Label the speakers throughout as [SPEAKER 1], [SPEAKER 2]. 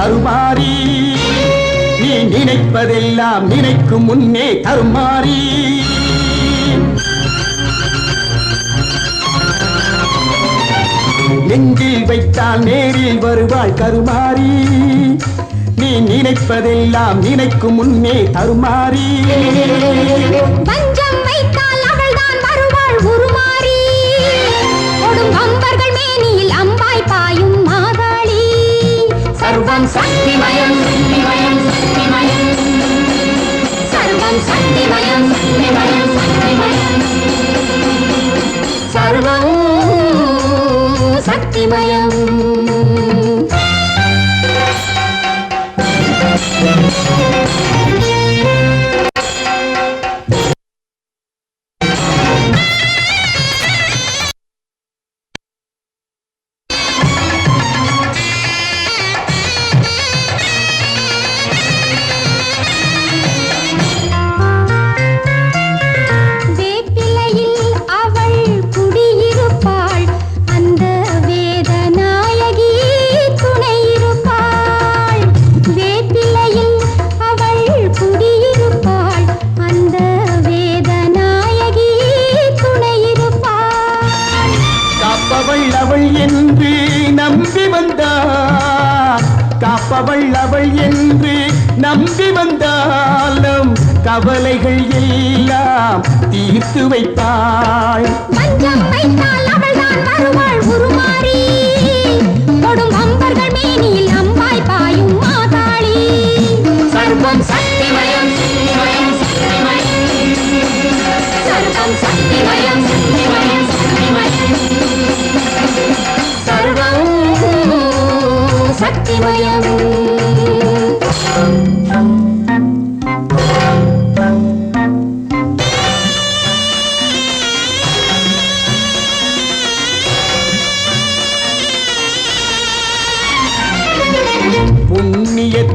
[SPEAKER 1] தருமாறி நீ நினைப்பதெல்லாம் நினைக்கும் முன்னே தருமாறி நெஞ்சில் வைத்தால் நேரில் வருவாள் கருமாறி. நீ நினைப்பதெல்லாம் நினைக்கும் முன்னே தருமாறி சர்வம் சக்திமயம் சக்திமயம் சக்திமயம்.
[SPEAKER 2] சர்வம் சக்திமயம் சக்திமயம் சக்திமயம்.
[SPEAKER 1] சர்வம்
[SPEAKER 2] சக்திமயம். அவள் அவள்
[SPEAKER 1] என்று நம்பி வந்தாலும் கவலைகள் எல்லாம் தீர்த்து வைப்பாள்.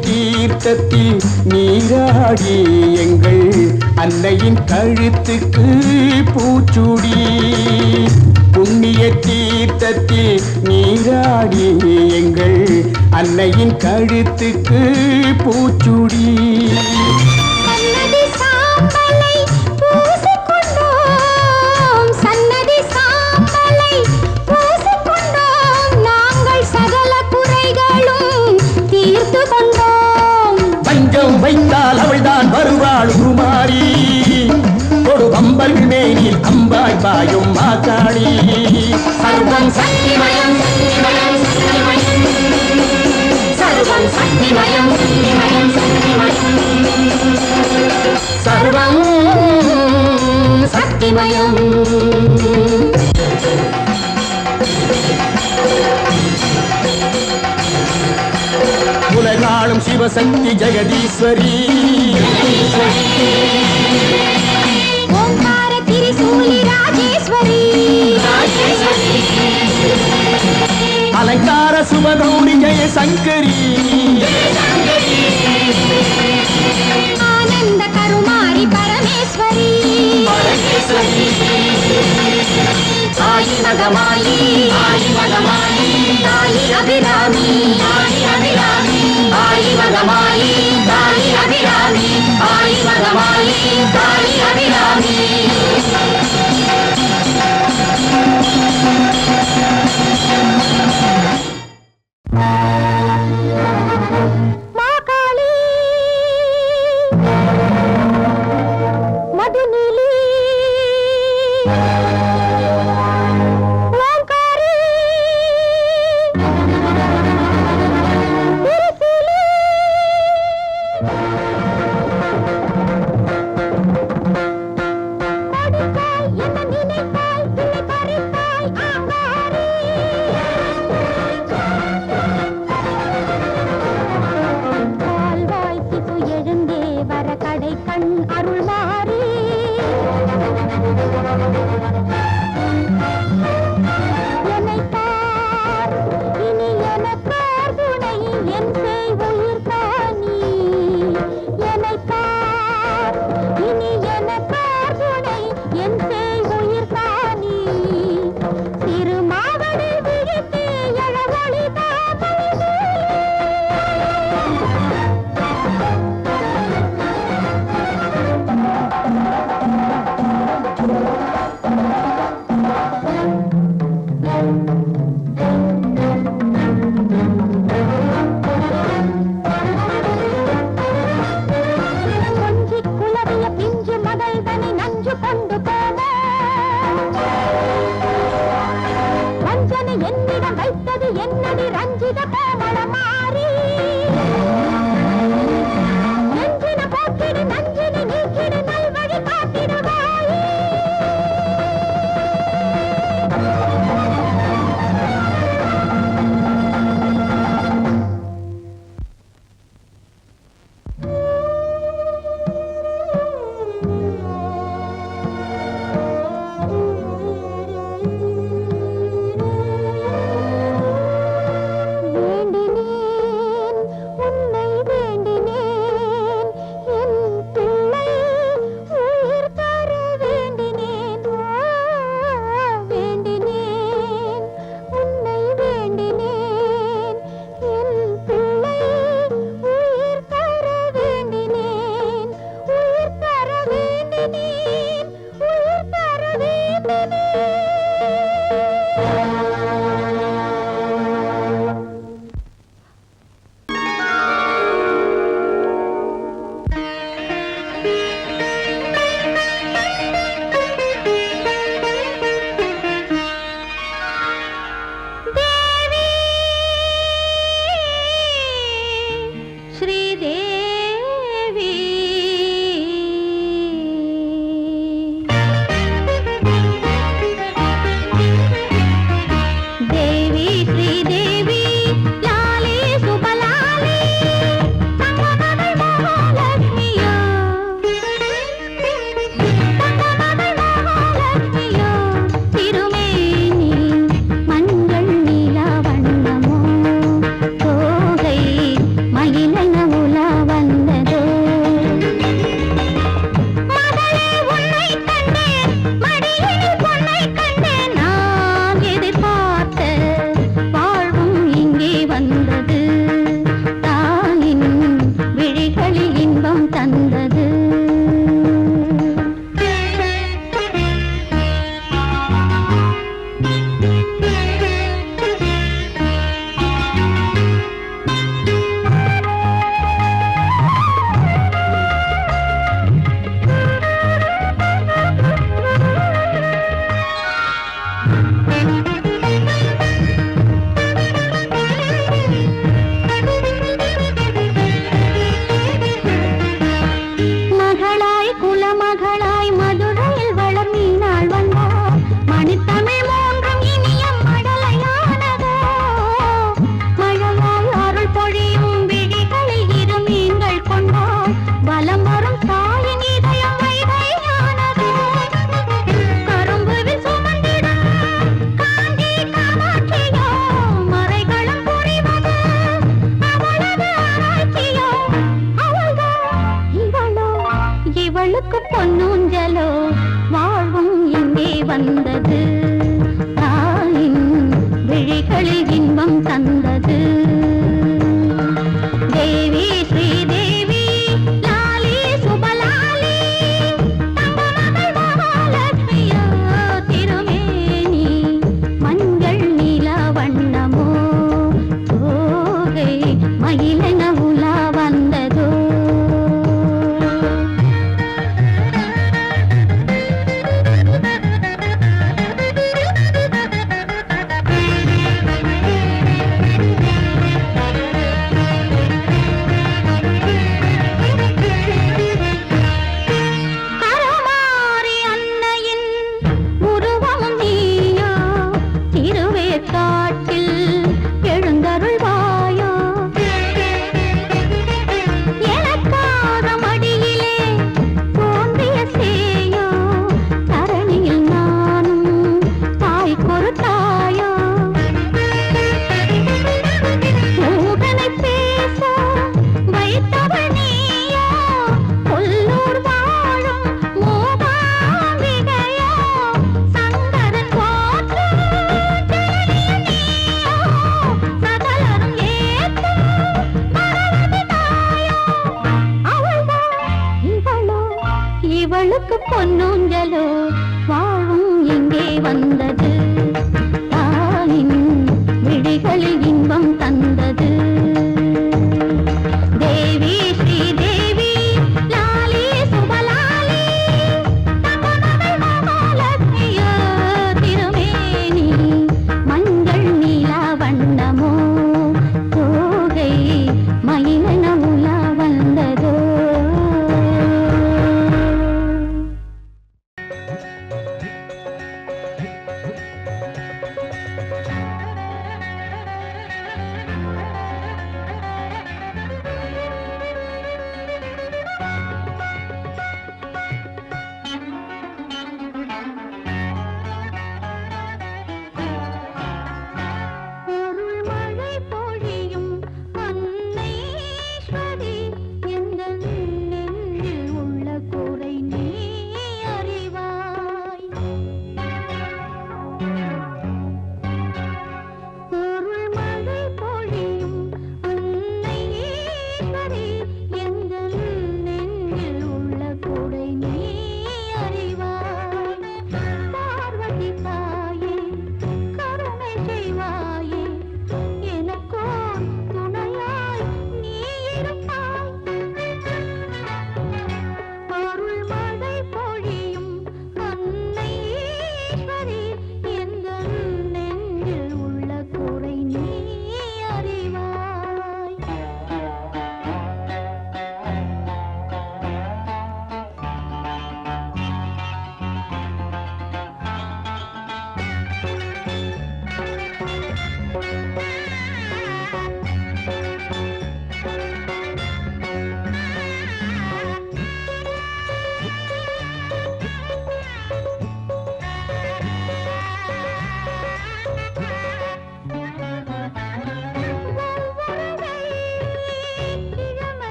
[SPEAKER 1] தீர்த்தத்தில் நீராடி எங்கள் அன்னையின் கழுத்துக்கு பூச்சுடி. புண்ணிய தீர்த்தத்தில் நீராடி எங்கள் அன்னையின் கழுத்துக்கு பூச்சுடி. ஜெகதீஸ்வரி அலங்கார சுபகௌரி ஜெய சங்கரி.
[SPEAKER 2] ஆனந்த கருமாரி பரமேஸ்வரி. ஆயி மகமாயி ஆயி மகமாயி தாயி அபிராமி. இவளுக்கு பொன்னூஞ்சலோ வாழ்வும் இங்கே வந்தது.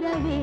[SPEAKER 2] வரவே